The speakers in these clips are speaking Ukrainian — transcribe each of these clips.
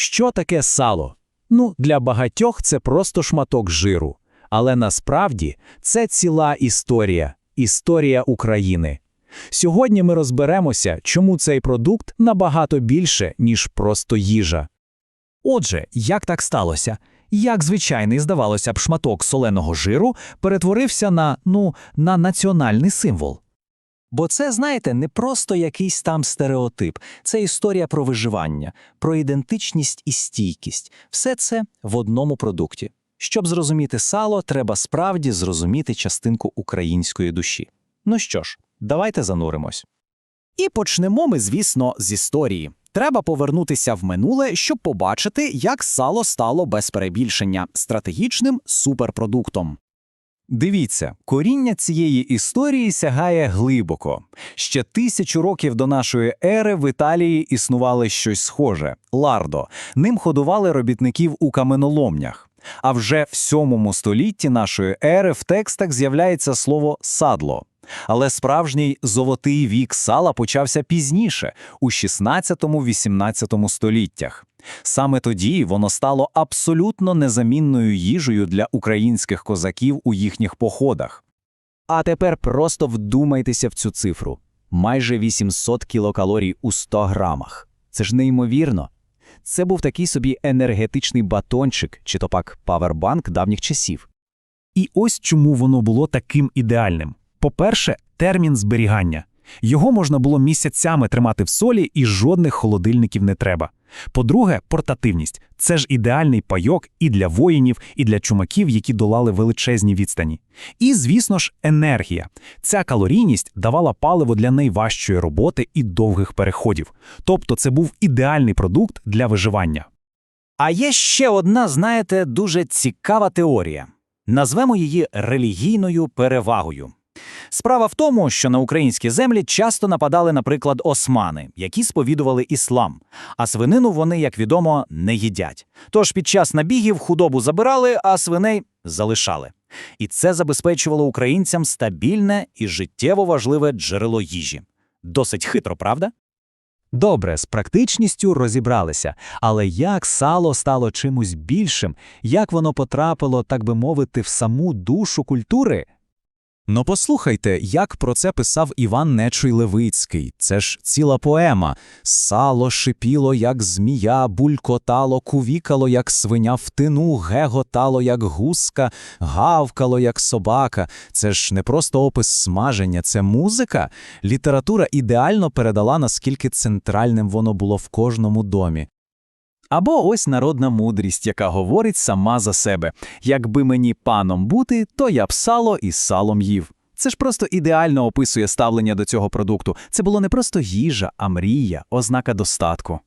Що таке сало? Ну, для багатьох це просто шматок жиру. Але насправді це ціла історія, історія України. Сьогодні ми розберемося, чому цей продукт набагато більше, ніж просто їжа. Отже, як так сталося? Як звичайний, здавалося б, шматок соленого жиру перетворився на, ну, на національний символ? Бо це, знаєте, не просто якийсь там стереотип, це історія про виживання, про ідентичність і стійкість. Все це в одному продукті. Щоб зрозуміти сало, треба справді зрозуміти частинку української душі. Ну що ж, давайте зануримось. І почнемо ми, звісно, з історії. Треба повернутися в минуле, щоб побачити, як сало стало без перебільшення стратегічним суперпродуктом. Дивіться, коріння цієї історії сягає глибоко. Ще тисячу років до нашої ери в Італії існувало щось схоже лардо. Ним ходували робітників у каменоломнях. А вже в сьомому столітті нашої ери в текстах з'являється слово садло. Але справжній золотий вік сала почався пізніше, у 16-18 століттях. Саме тоді воно стало абсолютно незамінною їжею для українських козаків у їхніх походах. А тепер просто вдумайтеся в цю цифру. Майже 800 кілокалорій у 100 грамах. Це ж неймовірно. Це був такий собі енергетичний батончик, чи то пак павербанк давніх часів. І ось чому воно було таким ідеальним. По-перше, термін зберігання. Його можна було місяцями тримати в солі, і жодних холодильників не треба. По-друге, портативність це ж ідеальний пайок і для воїнів, і для чумаків, які долали величезні відстані. І, звісно ж, енергія. Ця калорійність давала паливо для найважчої роботи і довгих переходів. Тобто це був ідеальний продукт для виживання. А є ще одна, знаєте, дуже цікава теорія. Назвемо її релігійною перевагою. Справа в тому, що на українські землі часто нападали, наприклад, османи, які сповідували іслам, а свинину вони, як відомо, не їдять. Тож під час набігів худобу забирали, а свиней залишали. І це забезпечувало українцям стабільне і життєво важливе джерело їжі. Досить хитро, правда? Добре, з практичністю розібралися, але як сало стало чимось більшим, як воно потрапило, так би мовити, в саму душу культури? Ну послухайте, як про це писав Іван Нечуй Левицький. Це ж ціла поема. Сало шипіло, як змія, булькотало, кувікало, як свиня в тину, геготало, як гуска, гавкало, як собака. Це ж не просто опис смаження, це музика. Література ідеально передала, наскільки центральним воно було в кожному домі. Або ось народна мудрість, яка говорить сама за себе: якби мені паном бути, то я б сало із салом їв. Це ж просто ідеально описує ставлення до цього продукту. Це було не просто їжа, а мрія, ознака достатку.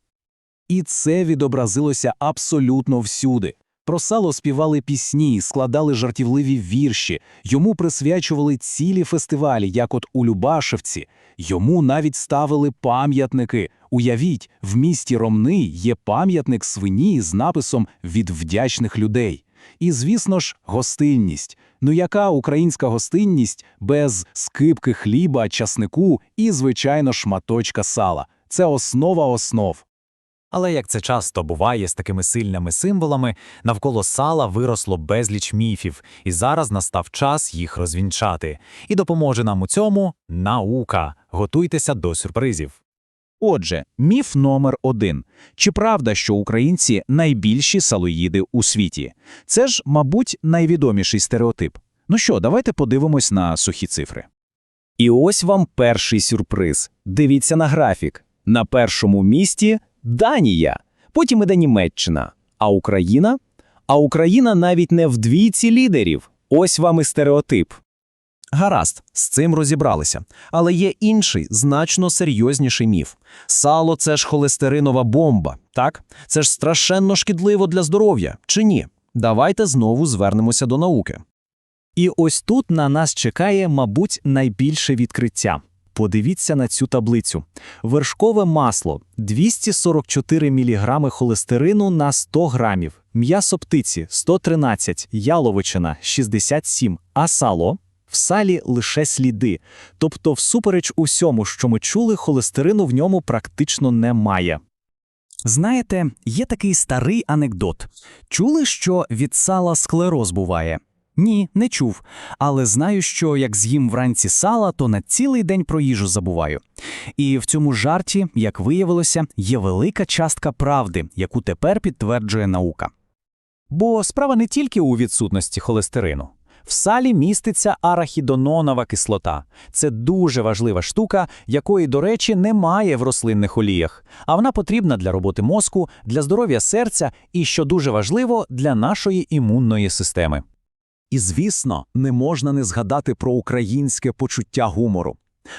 І це відобразилося абсолютно всюди. Про сало співали пісні, складали жартівливі вірші, йому присвячували цілі фестивалі, як от у Любашевці. Йому навіть ставили пам'ятники. Уявіть, в місті Ромни є пам'ятник свині з написом «Від вдячних людей». І, звісно ж, гостинність. Ну яка українська гостинність без скипки хліба, часнику і, звичайно, шматочка сала? Це основа основ. Але як це часто буває з такими сильними символами, навколо сала виросло безліч міфів, і зараз настав час їх розвінчати. І допоможе нам у цьому наука. Готуйтеся до сюрпризів. Отже, міф номер один. Чи правда, що українці найбільші салоїди у світі? Це ж, мабуть, найвідоміший стереотип. Ну що, давайте подивимось на сухі цифри. І ось вам перший сюрприз. Дивіться на графік. На першому місці Данія, потім іде Німеччина. А Україна? А Україна навіть не в лідерів. Ось вам і стереотип. Гаразд, з цим розібралися. Але є інший, значно серйозніший міф. Сало це ж холестеринова бомба, так? Це ж страшенно шкідливо для здоров'я, чи ні? Давайте знову звернемося до науки. І ось тут на нас чекає, мабуть, найбільше відкриття. Подивіться на цю таблицю. Вершкове масло 244 мг холестерину на 100 грамів, м'ясо птиці 113, яловичина 67, а сало в салі лише сліди. Тобто, всупереч усьому, що ми чули, холестерину в ньому практично немає. Знаєте, є такий старий анекдот. Чули, що від сала склероз буває? Ні, не чув. Але знаю, що як з'їм вранці сала, то на цілий день про їжу забуваю. І в цьому жарті, як виявилося, є велика частка правди, яку тепер підтверджує наука. Бо справа не тільки у відсутності холестерину. В салі міститься арахідононова кислота. Це дуже важлива штука, якої, до речі, немає в рослинних оліях. А вона потрібна для роботи мозку, для здоров'я серця і, що дуже важливо, для нашої імунної системи. І, звісно, не можна не згадати про українське почуття гумору.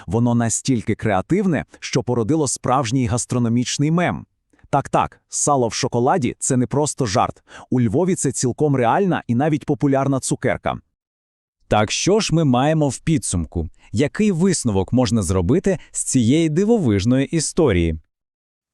Воно настільки креативне, що породило справжній гастрономічний мем. Так-так, сало в шоколаді – це не просто жарт. У Львові це цілком реальна і навіть популярна цукерка. Так що ж ми маємо в підсумку? Який висновок можна зробити з цієї дивовижної історії?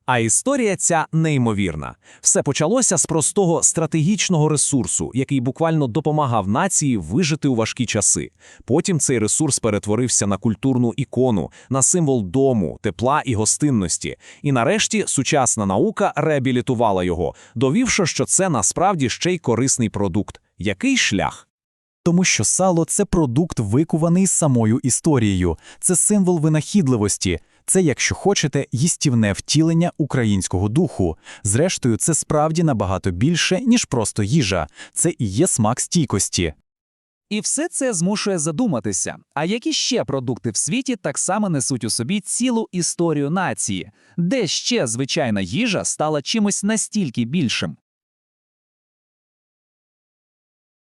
А історія ця неймовірна. Все почалося з простого стратегічного ресурсу, який буквально допомагав нації вижити у важкі часи. Потім цей ресурс перетворився на культурну ікону, на символ дому, тепла і гостинності. І нарешті сучасна наука реабілітувала його, довівши, що це насправді ще й корисний продукт. Який шлях? Тому що сало це продукт, викуваний самою історією, це символ винахідливості, це, якщо хочете, їстівне втілення українського духу. Зрештою, це справді набагато більше, ніж просто їжа, це і є смак стійкості. І все це змушує задуматися, а які ще продукти в світі так само несуть у собі цілу історію нації, де ще звичайна їжа стала чимось настільки більшим.